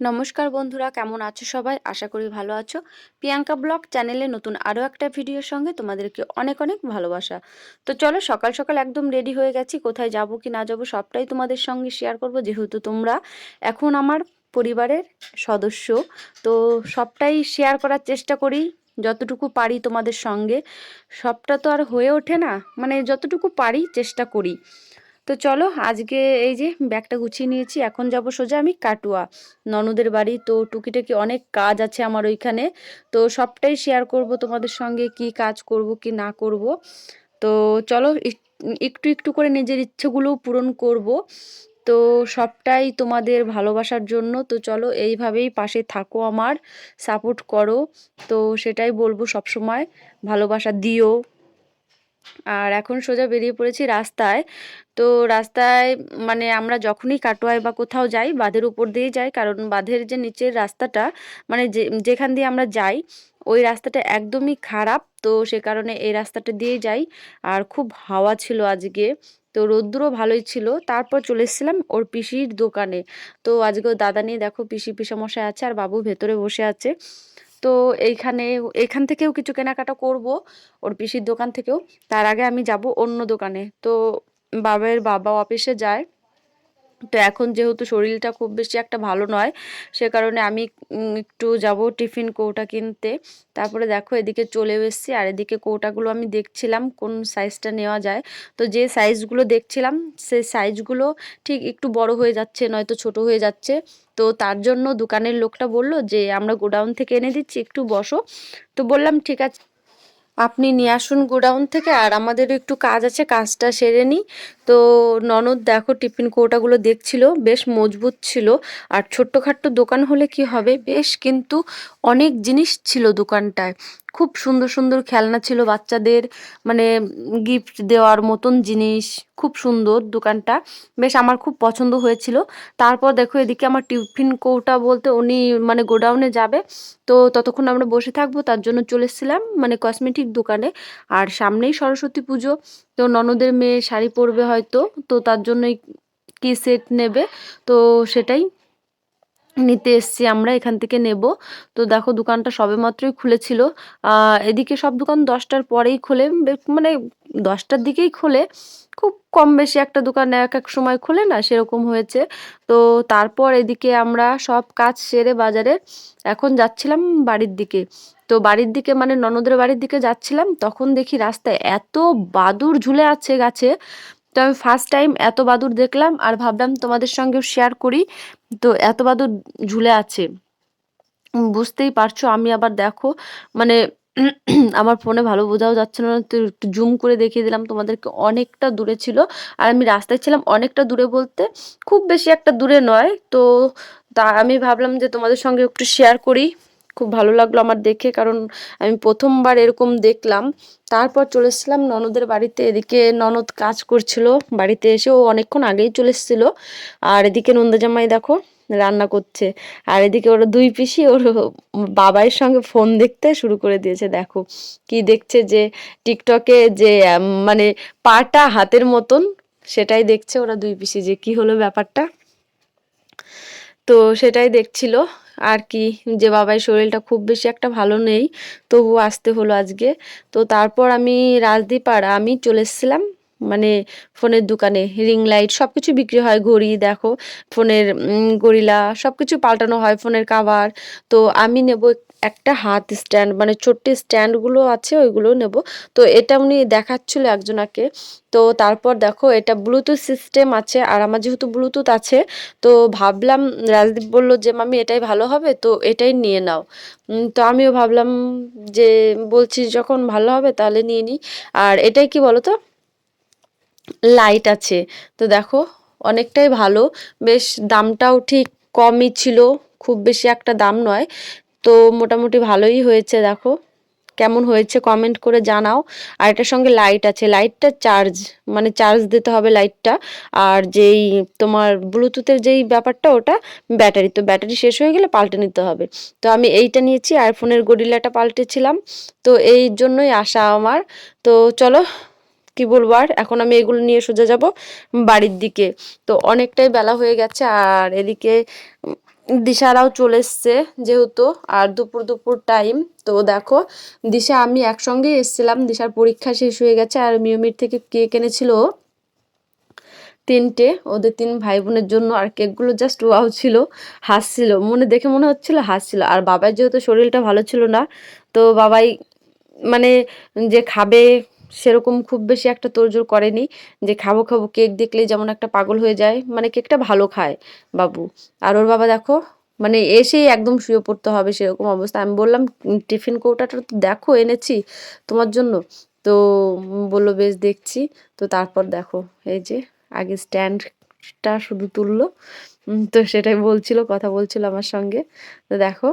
নমস্কার বন্ধুরা, কেমন আছো সবাই? আশা করি ভালো আছো। প্রিয়াঙ্কা ব্লগ চ্যানেলে নতুন আরও একটা ভিডিওর সঙ্গে তোমাদেরকে অনেক অনেক ভালোবাসা। তো চলো সকাল সকাল একদম রেডি হয়ে গেছি, কোথায় যাব, কি না যাব, সবটাই তোমাদের সঙ্গে শেয়ার করব। যেহেতু তোমরা এখন আমার পরিবারের সদস্য, তো সবটাই শেয়ার করার চেষ্টা করি, যতটুকু পারি তোমাদের সঙ্গে। সবটা তো আর হয়ে ওঠে না মানে যতটুকু পারি চেষ্টা করি। তো চলো আজকে এই যে ব্যাগটা গুছিয়ে নিয়েছি, এখন যাব সোজা আমি কাটুয়া। ননদের বাড়ি, তো টুকিটাকি অনেক কাজ আছে আমার ওইখানে। তো সবটাই শেয়ার করব তোমাদের সঙ্গে, কি কাজ করব, কি না করব। তো চলো একটু একটু করে নিজের ইচ্ছেগুলো পূরণ করব। তো সবটাই তোমাদের ভালোবাসার জন্য। তো চলো এইভাবেই পাশে থাকো আমার সাপোর্ট করো। তো সেটাই বলব সবসময়, ভালোবাসা দিও। আর এখন সোজা বেরিয়ে পড়েছি রাস্তায়। তো রাস্তায় মানে আমরা যখনই কাটোয়ায় বা কোথাও যাই, বাঁধের উপর দিয়ে যাই, কারণ বাঁধের যে নিচের রাস্তাটা মানে যে, যেখান দিয়ে আমরা যাই, ওই রাস্তাটা একদমই খারাপ। তো সে কারণে এই রাস্তাটা দিয়ে যাই। আর খুব হাওয়া ছিল আজকে। তো রোদ্দুরও ভালোই ছিল। তারপর চলে এসেছিলাম ওর পিসির দোকানে। তো আজকে দাদা নিয়ে দেখো পিসি পিসামশাই আছে আর বাবু ভেতরে বসে আছে। তো এইখানে, এখান থেকেও কিছু কেনাকাটা করব, ওর পিসির দোকান থেকেও। তার আগে আমি যাব অন্য দোকানে। তো বাবার বাবা অফিসে যায়। তো এখন যেহেতু শরীরটা খুব বেশি একটা ভালো নয়, সে কারণে আমি একটু যাব টিফিন কৌটা কিনতে। তারপরে দেখো এদিকে চলে এসেছি, আর এদিকে কৌটাগুলো আমি দেখছিলাম কোন সাইজটা নেওয়া যায়। তো যে সাইজগুলো দেখছিলাম, সেই সাইজগুলো ঠিক একটু বড় হয়ে যাচ্ছে, নয়তো ছোট হয়ে যাচ্ছে। তো তার জন্য দোকানের লোকটা বলল যে, আমরা গোডাউন থেকে এনে দিচ্ছি, একটু বসো। তো বললাম, ঠিক আছে। আপনি নিয়ে আসুন গোডাউন থেকে, আর আমাদেরও একটু কাজ আছে, কাজটা সেরে নিই। তো ননদ দেখো টিফিন কৌটাগুলো দেখছিল, বেশ মজবুত ছিল। আর ছোট্টখাট্টো দোকান হলে কি হবে? বেশ কিন্তু অনেক জিনিস ছিল দোকানটায়। খুব সুন্দর সুন্দর খেলনা ছিল বাচ্চাদের মানে গিফট দেওয়ার মতন জিনিস, খুব সুন্দর দোকানটা। বেশ আমার খুব পছন্দ হয়েছিল। তারপর দেখো এদিকে আমার টিফিন কৌটা বলতে উনি মানে গোডাউনে যাবে, তো ততক্ষণ আমরা বসে থাকব, তার জন্য চলে এসেছিলাম মানে কসমেটিক দোকানে। আর সামনেই সরস্বতী পুজো, তো ননদের মেয়ে শাড়ি পরবে হয়তো, তো তার জন্যই কি সেট নেবে? তো সেটাই নিতে এসছি আমরা, এখান থেকে নেব। তো দেখো দোকানটা সবে মাত্রই খুলেছিল এদিকে সব দোকান দশটার পরেই খোলে। মানে দশটার দিকেই খোলে। খুব কম বেশি একটা দোকান এক এক সময় খোলে না, সেরকম হয়েছে। তো তারপর এদিকে আমরা সব কাজ সেরে বাজারে এখন যাচ্ছিলাম বাড়ির দিকে। তো বাড়ির দিকে মানে ননদের বাড়ির দিকে যাচ্ছিলাম, তখন দেখি রাস্তায় এত বাদুর ঝুলে আছে গাছে। তো আমি ফার্স্ট টাইম এত বাদুর দেখলাম আর ভাবলাম তোমাদের সঙ্গেও শেয়ার করি। তো এত বাদুর ঝুলে আছে। বুঝতেই পারছ, আমি আবার দেখো মানে আমার ফোনে ভালো বোঝাও যাচ্ছে না। তো একটু জুম করে দেখিয়ে দিলাম, তোমাদেরকে অনেকটা দূরে ছিল। আর আমি রাস্তায় ছিলাম অনেকটা দূরে বলতে, খুব বেশি একটা দূরে নয়। তো তা আমি ভাবলাম যে তোমাদের সঙ্গে একটু শেয়ার করি। খুব ভালো লাগল আমার দেখে, কারণ আমি প্রথমবার এরকম দেখলাম। তারপর চলে এসেছিলাম ননদের বাড়িতে, এদিকে ননদ কাজ করছিল বাড়িতে এসে, ও অনেকক্ষণ আগেই চলে এসেছিল। আর এদিকে নন্দজামাই দেখো রান্না করছে, আর এদিকে ওরা দুই পিসি ওর বাবাইয়ের সঙ্গে ফোন দেখতে শুরু করে দিয়েছে, দেখো কি দেখছে যে টিকটকে যে মানে পাটা হাতের মতন, সেটাই দেখছে ওরা দুই পিসি, যে কি হলো ব্যাপারটা। তো সেটাই দেখছিল আর কি, যে বাবাই শরীরটা খুব বেশি একটা ভালো নেই তবু আসতে হলো আজকে। তো তারপর আমি রাজদীপাড়া আমি চলে এসেছিলাম মানে ফোনের দোকানে রিং লাইট সব কিছু বিক্রি হয়, ঘড়ি দেখো, ফোনের গরিলা সব কিছু পাল্টানো হয় ফোনের কাভার তো আমি নেব একটা হাত স্ট্যান্ড মানে ছোট্ট স্ট্যান্ডগুলো আছে, ওইগুলো নেব। তো এটা উনি দেখাচ্ছিল একজনাকে। তো তারপর দেখো, এটা ব্লুটুথ সিস্টেম আছে, আর আমার যেহেতু ব্লুটুথ আছে, তো ভাবলাম, রাজদীপ বলল যে মামি এটাই ভালো হবে, তো এটাই নিয়ে নাও। তো আমিও ভাবলাম যে, বলছি যখন ভালো হবে তাহলে নিয়ে নিই। আর এটাই কি বলো তো লাইট আছে। তো দেখো, অনেকটাই ভালো। বেশ দামটাও ঠিক কমই ছিল, খুব বেশি একটা দাম নয়। তো মোটামুটি ভালোই হয়েছে, দেখো। কেমন হয়েছে কমেন্ট করে জানাও। আর এটার সঙ্গে লাইট আছে। লাইটটা চার্জ মানে চার্জ দিতে হবে লাইটটা আর যেই তোমার ব্লুটুথের যেই ব্যাপারটা, ওটা ব্যাটারি তো ব্যাটারি শেষ হয়ে গেলে পাল্টে নিতে হবে। তো আমি এইটা নিয়েছি আইফোনের গরিলাটা পাল্টেছিলাম। তো এই জন্যই আসা আমার। তো চলো কি বলব আর? এখন আমি এগুলো নিয়ে সোজা যাব বাড়ির দিকে। তো অনেকটাই বেলা হয়ে গেছে আর এদিকে দিশারাও চলে এসছে যেহেতু আর দুপুর দুপুর টাইম তো দেখো দিশা, আমি একসঙ্গেই এসছিলাম। দিশার পরীক্ষা শেষ হয়ে গেছে আর মিয়মির থেকে কেক এনেছিল। তিনটে, ওদের তিন ভাই বোনের জন্য আর কেকগুলো জাস্ট ওয়াও ছিল, হাসছিল। মনে, দেখে মনে হচ্ছিল হাসছিল। আর বাবার যেহেতু শরীরটা ভালো ছিল না, তো বাবাই মানে যে খাবে সেরকম খুব বেশি একটা তোড়জোড় করেনি যে খাব খাব কেক দেখলেই যেমন একটা পাগল হয়ে যায় মানে কেকটা ভালো খায় বাবু। আর ওর বাবা দেখো মানে এসেই একদম শুয়ে পড়তে হবে সেরকম অবস্থা। আমি বললাম, টিফিন কৌটাটা তো দেখো, এনেছি তোমার জন্য। তো বলল, বেশ, দেখছি। তো তারপর দেখো, এই যে আগে স্ট্যান্ডটা শুধু তুললো। তো সেটাই বলছিল, কথা বলছিল আমার সঙ্গে। তো দেখো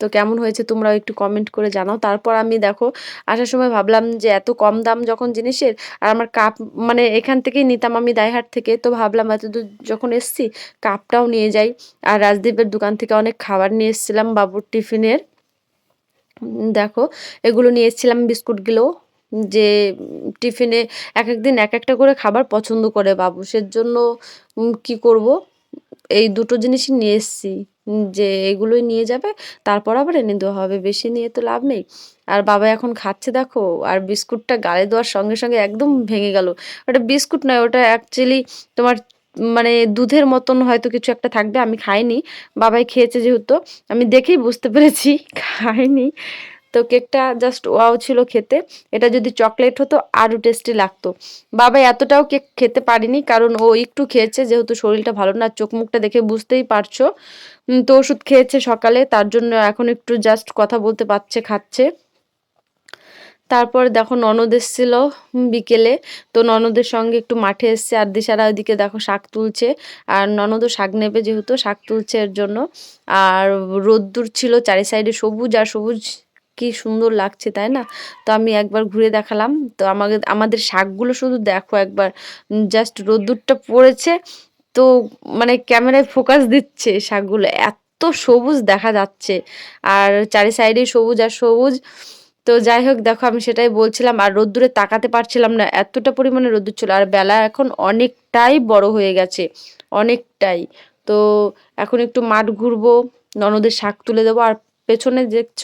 তো কেমন হয়েছে তোমরাও একটু কমেন্ট করে জানাও। তারপর আমি দেখো আসার সময় ভাবলাম যে এত কম দাম যখন জিনিসের আর আমার কাপ মানে এখান থেকেই নিতাম আমি দাইহাট থেকে তো ভাবলাম এত দূর যখন এসছি কাপটাও নিয়ে যাই। আর রাজদীপের দোকান থেকে অনেক খাবার নিয়ে এসেছিলাম বাবুর টিফিনের। দেখো এগুলো নিয়ে এসেছিলাম বিস্কুটগুলো যে টিফিনে এক এক দিন এক একটা করে খাবার পছন্দ করে বাবু। সেজন্য উম, কি করব? এই দুটো জিনিসই নিয়ে এসেছি। যে এগুলোই নিয়ে যাবে, তারপর আবার এনে দেওয়া হবে, বেশি নিয়ে তো লাভ নেই। আর বাবা এখন খাচ্ছে দেখো, আর বিস্কুটটা গালে দেওয়ার সঙ্গে সঙ্গে একদম ভেঙে গেল। ওটা বিস্কুট নয়, ওটা অ্যাকচুয়ালি তোমার মানে দুধের মতন হয়তো কিছু একটা থাকবে, আমি খাইনি। বাবাই খেয়েছে যেহেতু, আমি দেখেই বুঝতে পেরেছি, খাইনি। তো কেকটা জাস্ট ওয়াও ছিল খেতে। এটা যদি চকলেট হতো, আরও টেস্টি লাগতো। বাবা এতটাও কেক খেতে পারিনি, কারণ ও একটু খেয়েছে, যেহেতু শরীরটা ভালো না, চোখ মুখটা দেখে বুঝতেই পারছ। তো ওষুধ খেয়েছে সকালে, তার জন্য এখন একটু জাস্ট কথা বলতে পারছে, খাচ্ছে। তারপর দেখো ননদ এসেছিল বিকেলে। তো ননদের সঙ্গে একটু মাঠে এসছে, আর দিশারা ওইদিকে দেখো শাক তুলছে। আর ননদও শাক নেবে যেহেতু, শাক তুলছে এর জন্য। আর রোদ্দুর ছিল, চারি সাইডে সবুজ আর সবুজ কি সুন্দর লাগছে, তাই না? তো আমি একবার ঘুরে দেখালাম। তো আমাদের আমাদের শাকগুলো শুধু দেখো একবার। জাস্ট রোদ্দুরটা পড়েছে। তো মানে ক্যামেরায় ফোকাস দিচ্ছে শাকগুলো। এত সবুজ দেখা যাচ্ছে। আর চারি সাইডে সবুজ আর সবুজ। তো যাই হোক, দেখো আমি সেটাই বলছিলাম। আর রোদ্দুরে তাকাতে পারছিলাম না। এতটা পরিমাণে রোদ্দুর ছিল। আর বেলা এখন অনেকটাই বড় হয়ে গেছে। অনেকটাই। তো এখন একটু মাঠ ঘুরবো, ননদের শাক তুলে দেবো। আর পেছনে দেখছ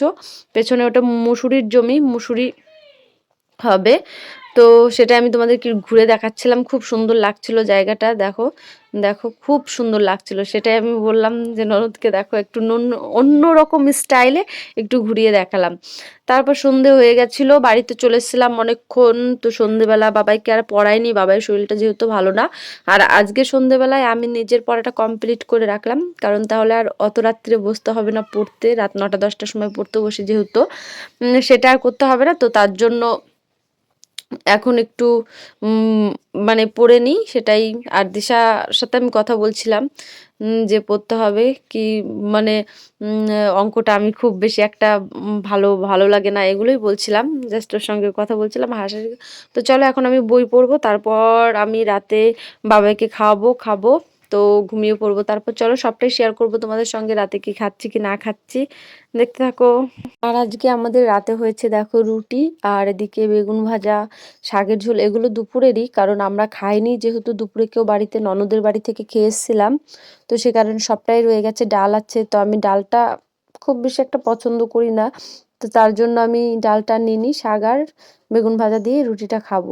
পেছনে ওটা মুসুরির জমি মুসুরি হবে। তো সেটা আমি তোমাদেরকে ঘুরে দেখাচ্ছিলাম। খুব সুন্দর লাগছিল জায়গাটা, দেখো। দেখো, খুব সুন্দর লাগছিল। সেটাই আমি বললাম যে, ননদকে দেখো, একটু অন্য রকম স্টাইলে একটু ঘুরিয়ে দেখালাম। তারপর সন্ধে হয়ে গেছিল, বাড়িতে চলে এসেছিলাম অনেকক্ষণ। তো সন্ধেবেলা বাবাইকে আর পড়াইনি বাবাই শরীরটা যেহেতু ভালো না। আর আজকে সন্ধেবেলায় আমি নিজের পড়াটা কমপ্লিট করে রাখলাম। কারণ তাহলে আর অত রাত্রে বসতে হবে না পড়তে। রাত নটা, দশটার সময় পড়তে বসে যেহেতু। সেটা আর করতে হবে না। তো তার জন্য এখন একটু মানে পড়ে নিই সেটাই। আর দিশার সাথে আমি কথা বলছিলাম যে পড়তে হবে কি মানে অঙ্কটা আমি খুব বেশি একটা ভালো ভালো লাগে না এগুলোই বলছিলাম। জাস্ট ওর সঙ্গে কথা বলছিলাম হাসি। তো চলো এখন আমি বই পড়ব, তারপর আমি রাতে বাবাকে খাওয়াবো, খাব। তো ঘুমিয়ে পড়ব। তারপর চলো সবটাই শেয়ার করব তোমাদের সঙ্গে, রাতে কি খাচ্ছি কি না খাচ্ছি। দেখতে থাকো। আর আজকে আমাদের রাতে হয়েছে দেখো রুটি আর এদিকে বেগুন ভাজা, শাকের ঝোল, এগুলো দুপুরেরই কারণ আমরা খাইনি যেহেতু দুপুরে কেউ বাড়িতে, ননদের বাড়ি থেকে খেয়ে এসেছিলাম। তো সে কারণে সবটাই রয়ে গেছে। ডাল আছে, তো আমি ডালটা খুব বেশি একটা পছন্দ করি না। তো তার জন্য আমি ডালটা নিনি শাক আর বেগুন ভাজা দিয়ে রুটিটা খাব।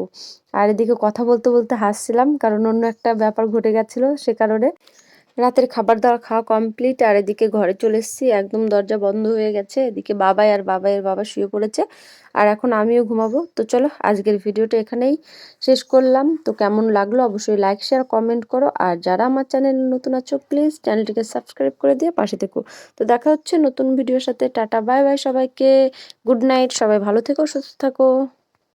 আর এদিকে কথা বলতে বলতে হাসছিলাম, কারণ অন্য একটা ব্যাপার ঘটে গেছিল সে কারণে। রাতের খাবার দাবার খাওয়া কমপ্লিট আর এদিকে ঘরে চলে এসেছি, একদম দরজা বন্ধ হয়ে গেছে, এদিকে বাবাই আর বাবাইয়ের বাবা শুয়ে পড়েছে, আর এখন আমিও ঘুমাবো। তো চলো, আজকের ভিডিওটা এখানেই শেষ করলাম। তো কেমন লাগল অবশ্যই লাইক শেয়ার কমেন্ট করো, আর যারা আমার চ্যানেল নতুন আছো প্লিজ চ্যানেলটিকে সাবস্ক্রাইব করে দিয়ে পাশে থেকো। তো দেখা হচ্ছে নতুন ভিডিওর সাথে, টাটা বাই বাই সবাইকে গুড নাইট সবাই ভালো থেকো, সুস্থ থাকো।